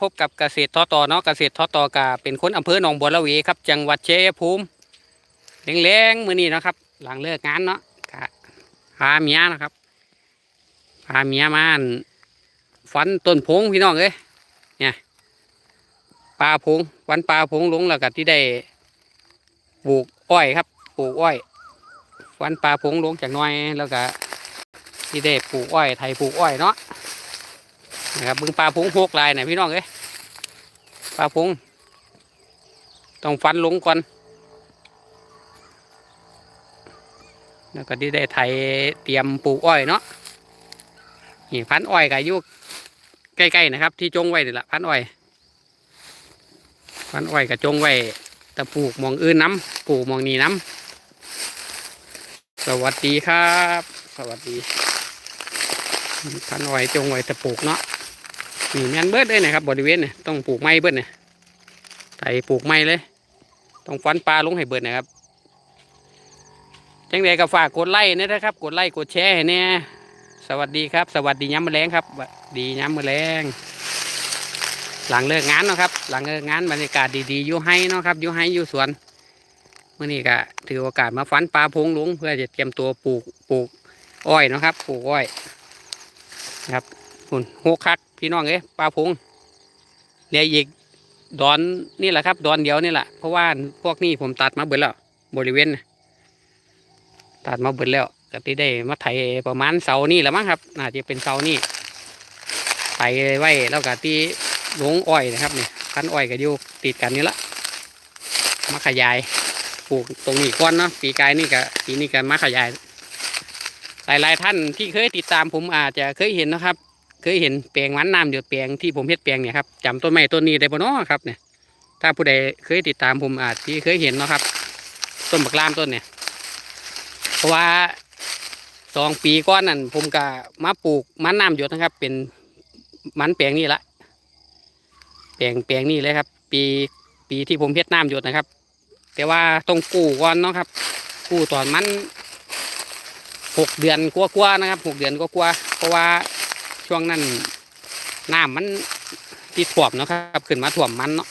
พบกับเกษตรทอต่อเนาะเกษตรทอตอกาเป็นคนอำเภอหนองบัวระเวครับ จังหวัดเชัยภูมิแรงๆมื้อนี้นะครับ หลังเลิกงานเนาะกะพาเมียนะครับพาเมียมานฟันต้นพงพี่น้องเอ้ยเนี่ยปลาพงฟันปลาพงลงแล้วก็ที่ได้ปลูกอ้อยครับปลูกอ้อยฟันปลาพงลงจากน้อยแล้วก็ที่ได้ปลูกอ้อยไทยปลูกอ้อยเนาะ นะครับบึงปลาพงหกลายนะพี่น้องเอ้ยปลาพงต้องฟันลงก่อน แล้วก็ที่ได้ไถเตรียมปลูกอ้อยเนาะนี่พันอ้อยก็อยู่ใกล้ๆนะครับ ที่จงไว้นี่แหละพันอ้อยพันอ้อยก็จงไว้ต่ปลูกมองอื่นน้ำปลูกมองนี้น้ำสวัสดีครับ สวัสดีพันอ้อยจงไว้ต่ปลูกเนาะ นี่แมนเบิดเลยนะครับ บริเวณเนี่ยต้องปลูกไม้เบิดเนี่ยไถปลูกไม้เลย ต้องฟันปลาลงให้เบิดนะครับจังใดก็ฝากกดไลค์นะนะครับ กดไลค์กดแชร์เนี่ยสวัสดีครับ สวัสดีย้ำมะแรงครับดีย้ำมะแรงหลังเลิกงานนะครับ หลังเลิกงานบรรยากาศดีๆอยู่ให้นะครับอยู่ให้อยู่สวนเมื่อนี้ก็ถือโอกาสมาฟันปลาพงลุงเพื่อจะเตรียมตัวปลูกปลูกอ้อยนะครับ ปลูกอ้อยครับ หุ่นหกคักพี่น้องเอ้ปลาพงเหลืออีกดอนนี่แหละครับ ดอนเดียวนี่แหละเพราะว่าพวกนี้ผมตัดมาเบิดแล้ว บริเวณตัดมาเบิดแล้วก็ที่ได้มาไถประมาณเสานี่แหละมั้งครับน่าจะเป็นเสานี่ไถไว้แล้วก็ที่ลงอ้อยนะครับนี่คันอ้อยก็อยู่ติดกันนี่ละมาขยายปลูกตรงนี้ก่อนเนาะปีกายนี่ก็ปีนี้ก็มาขยายหลายๆท่านที่เคยติดตามผมอาจจะเคยเห็นนะครับ เคยเห็นแปลงมันน้ำหยดแปลงที่ผมเฮ็ดแปลงเนี่ยครับจำต้นไม้ต้นนี้ได้ปะเนาะครับเนี่ยถ้าผู้ใดเคยติดตามผมอาจที่เคยเห็นเนาะครับ ต้นบักลามต้นเนี่ยเพราะว่าสองปีก่อนนั่นผมก็มาปลูกมันน้ำหยดนะครับ เป็นมันแปลงนี่ละแปลงแปลงนี่เลยครับ ปีปีที่ผมเฮ็ดน้ำหยดนะครับ แต่ว่าต้องกู้ก่อนเนาะครับ กู้ตอนมันหกเดือนกว่าๆนะครับหกเดือนกว่าๆเพราะว่า ช่วงนั้นน้ำมันที่ถ่วมนะครับขึ้นมาถ่วมมันเนาะ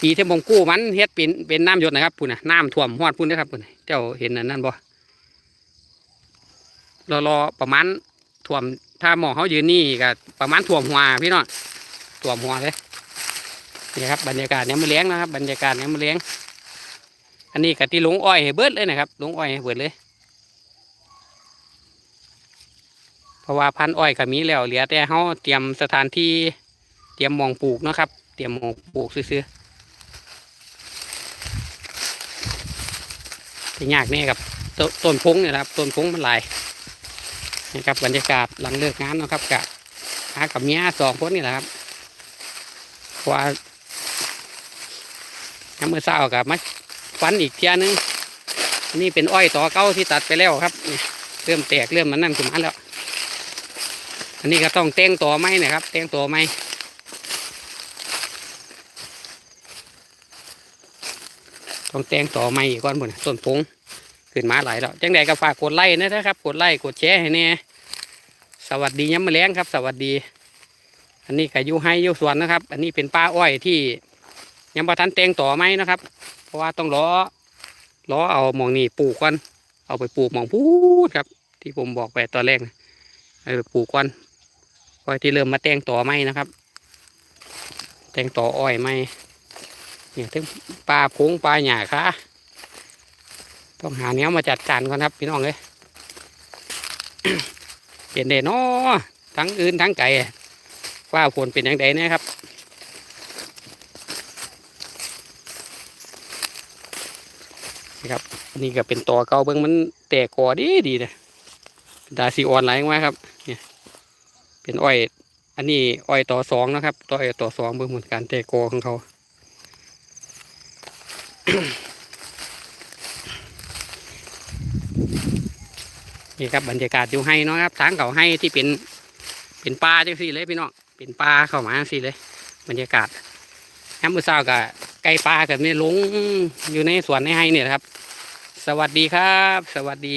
ปีที่ผมกู้มันเฮ็ดเป็นเป็นน้ำหยดนะครับปุ่นนะน้ำถ่วมหอดปุ่นนะครับปุ่นเจ้าเห็นอันนั้นบ่รอรอประมาณถ่วมถ้าหมองเขายืนนี่ก็ประมาณถ่วมหัวพี่น้องถ่วมหัวเลยนี่ครับบรรยากาศเนี้ยมือเลี้ยงนะครับ บรรยากาศเนี้ยมือเลี้ยง อันนี้กะที่ลงอ้อยเบิดเลยนะครับลงอ้อยเบิดเลย เพราะว่าพันอ้อยก็มีแล้วเหลือแต่เขาเตรียมสถานที่เตรียมมองปลูกนะครับ เตรียมมองปลูกซื้อๆที่ยากนี่ครับตต้นพงเนี่ยนะครับต้นพงมันหลายนี่ครับบรรยากาศหลังเลิกงานนะครับกับหากับเมียสองคนนี่แหละครับว่าน้ำมือเศร้ากับมาฟันอีกเทียนึงนี่เป็นอ้อยต่อเก้าที่ตัดไปแล้วครับ เริ่มแตกเริ่มมันนั่นขึ้นมาแล้ว อันนี้ก็ต้องแต่งตัวไม้นะครับแต่งตัวไม้ต้องแต่งต่อไม้อีกก่อนบุญต้นพงขึ้นมาหลายแล้วจังใดก็ฝากกดไลค์นะครับ กดไลค์กดแชร์ให้แน่สวัสดีย้ำมาแล้งครับ สวัสดี อันนี้ก็ยู่ให้ยู่สวนนะครับ อันนี้เป็นป้าอ้อยที่ยังประทันแต่งต่อไม้นะครับ เพราะว่าต้องล้อล้อเอาหมองนี่ปลูกก่อนเอาไปปลูกหมองพูดครับ ที่ผมบอกไปตอนแรกเอาไปปลูกก่อน อยที่เริ่มมาแต่งต่อไม้นะครับ แต่งต่ออ้อยไม้เนี่ยถึงปลาพงปลาหยาค่ะต้องหาเนี้ยมาจัดการก่อนครับ พี่น้องเลยเปลี่ยนเด่นเนาะทั้งอื่นทั้งไก่ฟ้าฝนเป็นอย่างใดเนี่ยครับนี่ครับนี่ก็เป็นต่อเก่าเบิ้งมันแตกกอดีดีเลยดาซีออนไลน์มาครับ เป็นอ้อย อันนี้อ้อยต่อสองนะครับต่ออ้อยต่อสองเบิ่งเหมือนการแตกโกของเขานี่ครับบรรยากาศอยู่ให้นะครับทางเขาให้ที่เป็นเป็นป่าจังสี่เลยพี่น้องเป็นป่าเข้ามาจังสี่เลย บรรยากาศน้ำมือเศร้ากับไก่ปลากับนี่ลงอยู่ในสวนในให้เนี่ยนะครับ สวัสดีครับ สวัสดี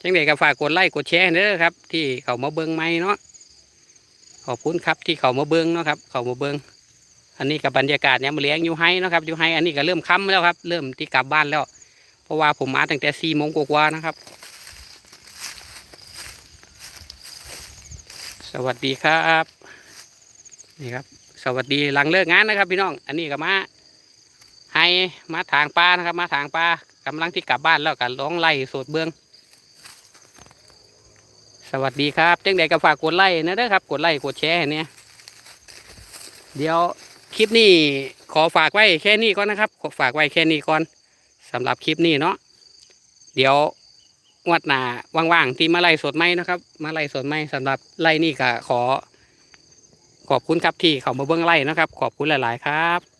จังเด็กก็ฝากกดไลค์กดแชร์เด้อครับ ที่เขามาเบิ้งไม้เนาะ ขอบคุณครับที่เขามาเบิ้งเนาะครับ เขามาเบิ้งอันนี้กับบรรยากาศเนี่ยมาเลี้ยงอยู่ไฮเนะครับอยู่ไฮอันนี้ก็เริ่มค่ำแล้วครับ เริ่มที่กลับบ้านแล้ว เพราะว่าผมมาตั้งแต่สี่โมงกว่านะครับ สวัสดีครับนี่ครับ สวัสดีหลังเลิกงานนะครับ พี่น้อง อันนี้ก็มาให้มาทางปลานะครับ มาทางปลากำลังที่กลับบ้านแล้วก็ร้องไล่สดเบื้อง สวัสดีครับจังใดก็ฝากกดไลค์นะเด้อครับกดไลค์กดแชร์เนี่ยเดี๋ยวคลิปนี้ขอฝากไว้แค่นี้ก่อนนะครับขอฝากไว้แค่นี้ก่อนสำหรับคลิปนี้เนาะเดี๋ยววัดหนาว่างๆที่มาไล่สดไหมนะครับ มาไล่สดไหมสำหรับไล่นี่ก็ขอ ขอบคุณครับที่เขามาเบิ้องไล่นะครับ ขอบคุณหลาย ๆ ครับ